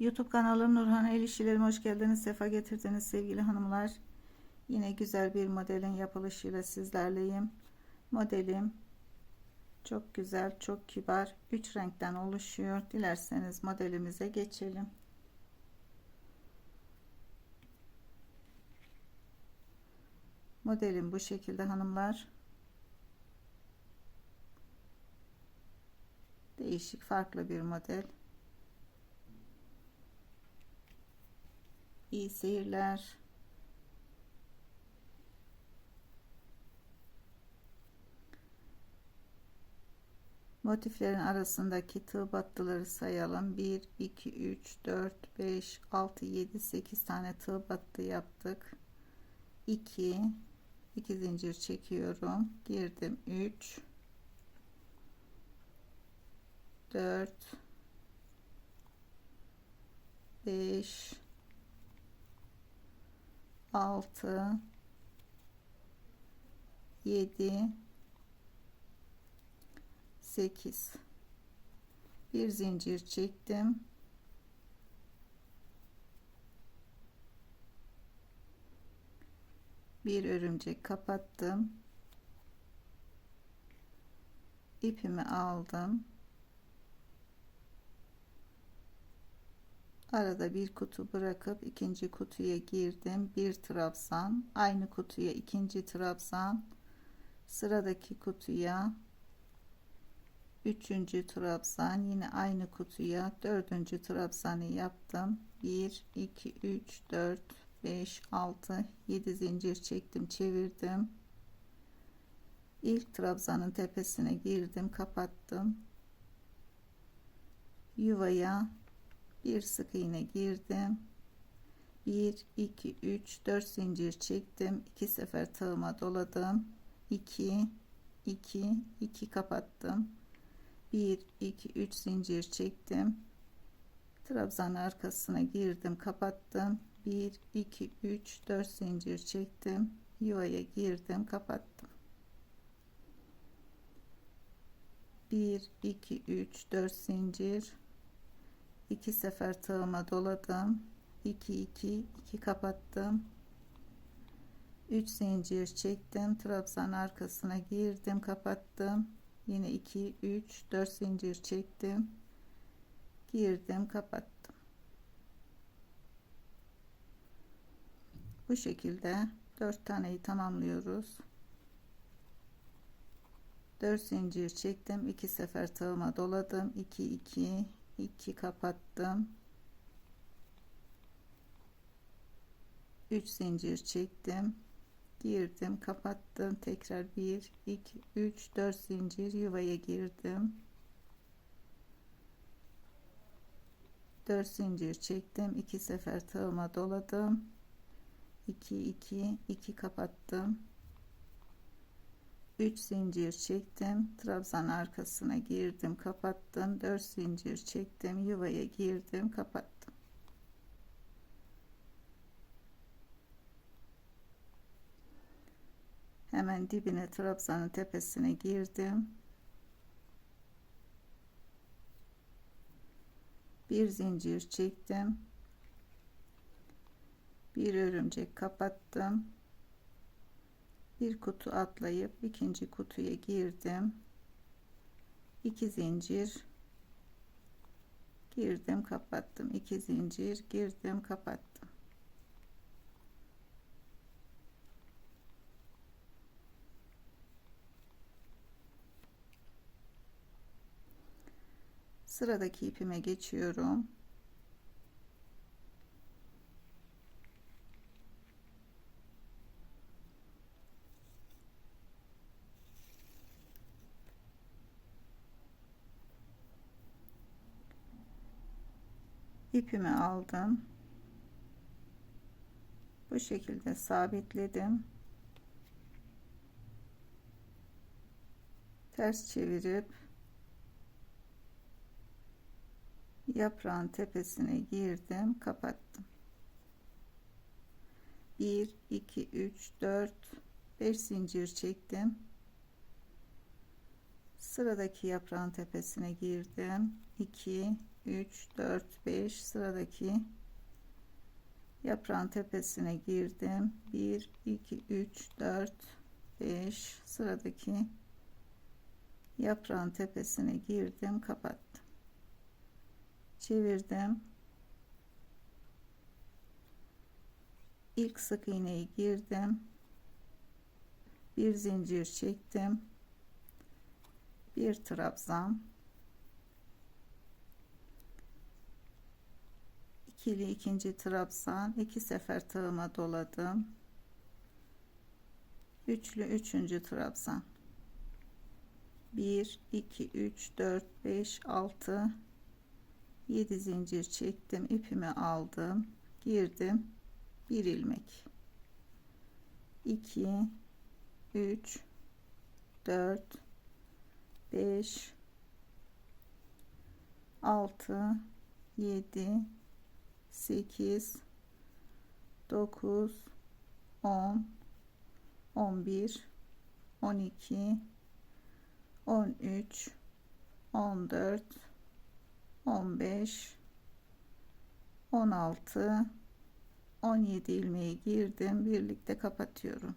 YouTube kanalım Nurhan El İşçilerim hoş geldiniz. Sefa getirdiniz sevgili hanımlar. Yine güzel bir modelin yapılışıyla sizlerleyim. Modelim çok güzel, çok kibar. 3 renkten oluşuyor. Dilerseniz modelimize geçelim. Modelim bu şekilde hanımlar. Değişik, farklı bir model. İyi seyirler. Motiflerin arasındaki tığ battıları sayalım. 1, 2, 3, 4, 5, 6, 7, 8 tane tığ battı yaptık. 2, 2 zincir çekiyorum. Girdim 3, 4, 5, 6 7 8 bir zincir çektim. Bir örümcek kapattım. İpimi aldım arada bir kutu bırakıp ikinci kutuya girdim. Bir trabzan aynı kutuya ikinci trabzan. Sıradaki kutuya üçüncü trabzan yine aynı kutuya dördüncü trabzanı yaptım. 1 2 3 4 5 6 7 zincir çektim çevirdim. İlk trabzanın tepesine girdim kapattım. Yuvaya bir sık iğne girdim. 1 2 3 4 zincir çektim. İki sefer tığıma doladım. 2 2 2 kapattım. 1 2 3 zincir çektim. Trabzan arkasına girdim kapattım. 1 2 3 4 zincir çektim. Yuvaya girdim kapattım. 1 2 3 4 zincir iki sefer tığıma doladım. 2 2 2 kapattım. 3 zincir çektim. Trabzan arkasına girdim kapattım. Yine 2 3 4 zincir çektim. Girdim kapattım. Bu şekilde 4 taneyi tamamlıyoruz. 4 zincir çektim. 2 sefer tığıma doladım. 2 2 2 kapattım. 3 zincir çektim. Girdim kapattım. Tekrar 1 2 3 4 zincir yuvaya girdim. 4 zincir çektim. 2 sefer tığıma doladım. 2 2 2 kapattım 3 zincir çektim trabzan arkasına girdim kapattım. 4 zincir çektim yuvaya girdim kapattım. Hemen dibine trabzanın tepesine girdim. Bir zincir çektim. Bir örümcek kapattım bir kutu atlayıp ikinci kutuya girdim. İki zincir. Girdim kapattım. İki zincir girdim kapattım. Sıradaki ipime geçiyorum ipimi aldım. Bu şekilde sabitledim. Ters çevirip yaprağın tepesine girdim kapattım. 1 2 3 4 5 zincir çektim. Sıradaki yaprağın tepesine girdim. 2 3 4 5 sıradaki yaprağın tepesine girdim. 1 2 3 4 5 sıradaki yaprağın tepesine girdim. Kapattım. Çevirdim. İlk sık iğneyi girdim. Bir zincir çektim. Bir trabzan ikili ikinci trabzan iki sefer tığıma doladım. Üçlü üçüncü trabzan. 1 2 3 4 5 6 7 zincir çektim ipimi aldım girdim. Bir ilmek. 2 3 4 5 6 7 8 9 10 11 12 13 14 15 16 17 ilmeği girdim. Birlikte kapatıyorum.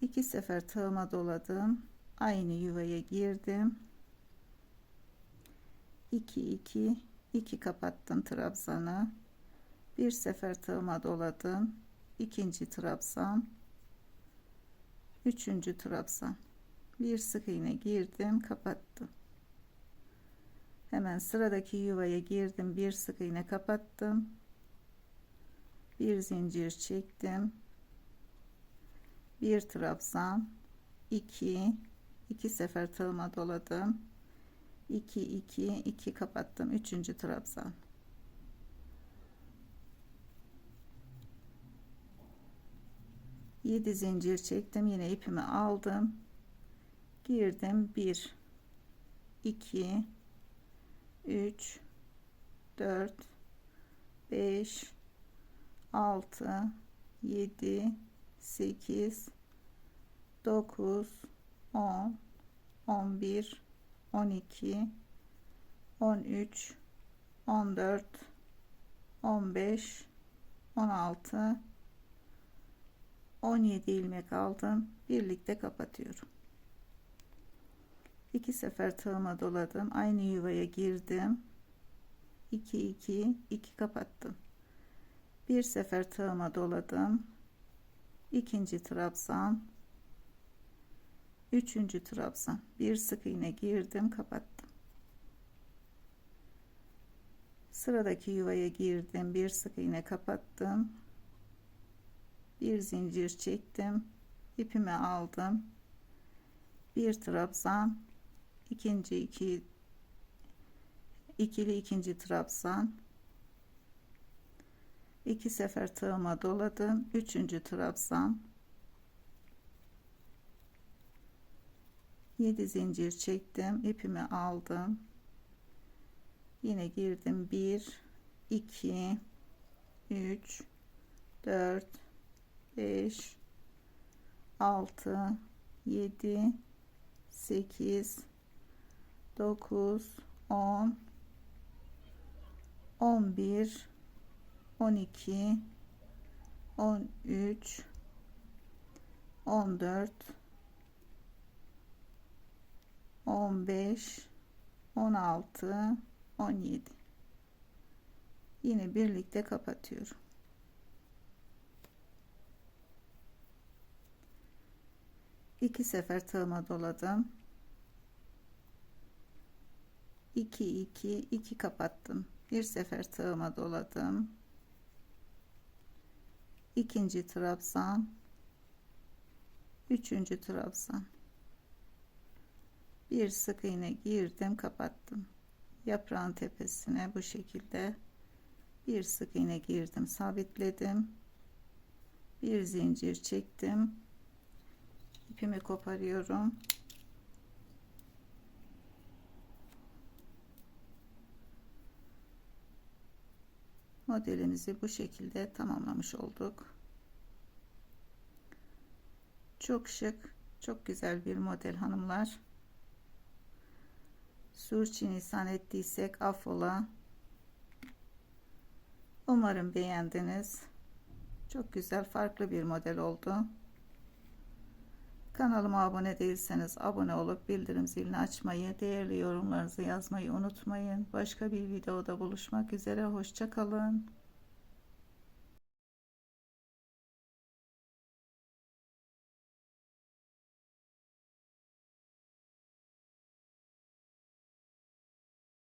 İki sefer tığıma doladım. Aynı yuvaya girdim 2 2 2 kapattım trabzanı. Bir sefer tığıma doladım ikinci trabzan. Üçüncü trabzan. Bir sık iğne girdim kapattım hemen sıradaki yuvaya girdim bir sık iğne kapattım bir zincir çektim. Bir trabzan. 2 2 sefer tığıma doladım 2 2 2 kapattım. 3. trabzan. Yedi zincir çektim. Yine ipimi aldım. Girdim. 1 2 3 4 5 6 7 8 9 10 11 12 13 14 15 16 17 ilmek aldım. Birlikte kapatıyorum. İki sefer tığıma doladım. Aynı yuvaya girdim. 2 2 2 kapattım. Bir sefer tığıma doladım. İkinci trabzan üçüncü trabzan. Bir sık iğne girdim kapattım. Sıradaki yuvaya girdim bir sık iğne kapattım. Bir zincir çektim ipimi aldım. Bir trabzan. İkinci iki ikili ikinci trabzan. İki sefer tığıma doladım. Üçüncü trabzan 7 zincir çektim ipimi aldım. Yine girdim. 1 2 3 4 5 6 7 8 9 10 11 12 13 14 15 16 17 yine birlikte kapatıyorum. İki sefer tığıma doladım. 2 2 2 kapattım. Bir sefer tığıma doladım. İkinci trabzan üçüncü trabzan bir sık iğne girdim kapattım. Yaprağın tepesine bu şekilde bir sık iğne girdim sabitledim. Bir zincir çektim. İpimi koparıyorum. Modelimizi bu şekilde tamamlamış olduk. Çok şık çok güzel bir model hanımlar Sürçülisan ettiysek affola. Umarım beğendiniz. Çok güzel farklı bir model oldu. Kanalıma abone değilseniz abone olup bildirim zilini açmayı, değerli yorumlarınızı yazmayı unutmayın. Başka bir videoda buluşmak üzere. Hoşçakalın.